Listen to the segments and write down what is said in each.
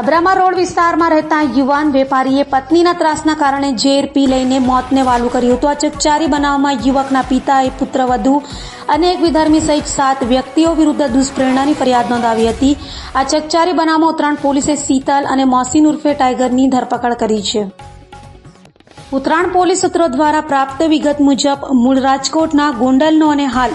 Abrama road વિસ્તારમાં રહેતા યુવાન વેપારીએ પત્નીના ત્રાસના કારણે ઝેર પી લઈને મોતને વાલું કર્યું હતું. આ ચકચારી બનાવમાં યુવકના પિતાએ પુત્રવધુ અને એક વિધર્મી સહિત સાત વ્યક્તિઓ વિરુદ્ધ દુષ્પ્રેરણાની ફરિયાદ નોંધાવી હતી. આ ચકચારી બનાવમાં ઉત્તરાયણ પોલીસે શીતલ અને મોસીન ઉર્ફે ટાઈગરની ધરપકડ કરી છે. ઉત્તરાયણ પોલીસ સૂત્રો દ્વારા પ્રાપ્ત વિગત મુજબ મૂળ રાજકોટના ગોંડલનો અને હાલ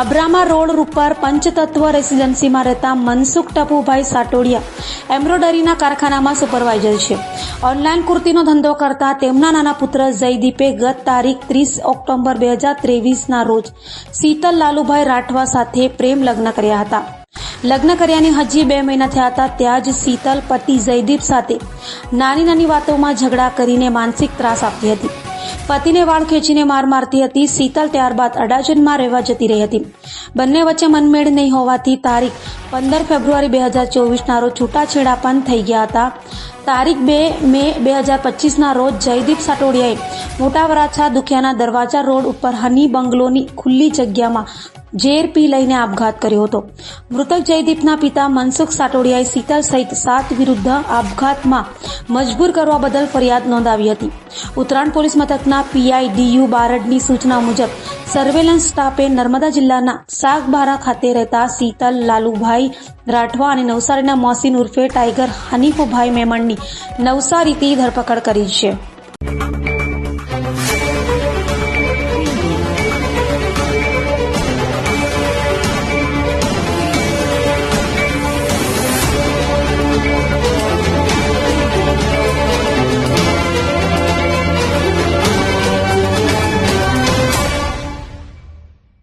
અબ્રામા રોડ ઉપર પંચતત્વ રેસિડેન્સીમાં રહેતા મનસુખ ટપુભાઈ સાટોડિયા એમ્બ્રોડરીના કારખાનામાં સુપરવાઇઝર છે. ઓનલાઈન કુર્તીનો ધંધો કરતા તેમના નાના પુત્ર જયદીપે ગત તારીખ ત્રીસ ઓક્ટોબર બે હજાર ત્રેવીસના રોજ શીતલ લાલુભાઈ રાઠવા સાથે પ્રેમ લગ્ન કર્યા હતા. લગ્ન કર્યાની હજી બે મહિના થયા હતા, ત્યાં જ શીતલ, પતિ જયદીપ સાથે નાની નાની વાતોમાં ઝઘડા કરીને માનસિક ત્રાસ આપતી હતી. પતિને વાળ ખેંચીને માર મારતી હતી, શીતલ ત્યારબાદ અડાજનમાં રહેવા જતી રહી હતી. બંને વચ્ચે મનમેળ નહીં હોવાથી તારીખ પંદર ફેબ્રુઆરી બે હજાર ચોવીસના રોજ છૂટાછેડા પણ થઈ ગયા હતા. તારીખ બે મે બે હજાર પચીસના રોજ જયદીપ સાટોડિયાએ મોટા વરાછા દુખિયાના દરવાજા રોડ ઉપર હની બંગલોની ખુલ્લી જગ્યામાં ઝેર લઈને આપઘાત કર્યો હતો. મૃતક જયદીપના પિતા મનસુખ સાટોડિયાએ શીતલ સહિત સાત વિરુદ્ધ આપઘાતમાં મજબૂર કરવા બદલ ફરિયાદ નોંધાવી હતી. ઉત્તરાયણ પોલીસ મથકના પીઆઈ ડીયુ બારડની સૂચના મુજબ સર્વેલન્સ સ્ટાફે નર્મદા જિલ્લાના સાગબારા ખાતે રહેતા શીતલ, લાલુભાઈ રાઠવા અને નવસારીના મોસીન ઉર્ફે ટાઈગર હનીફભાઈ મેમણની નવસારીથી ધરપકડ કરી છે.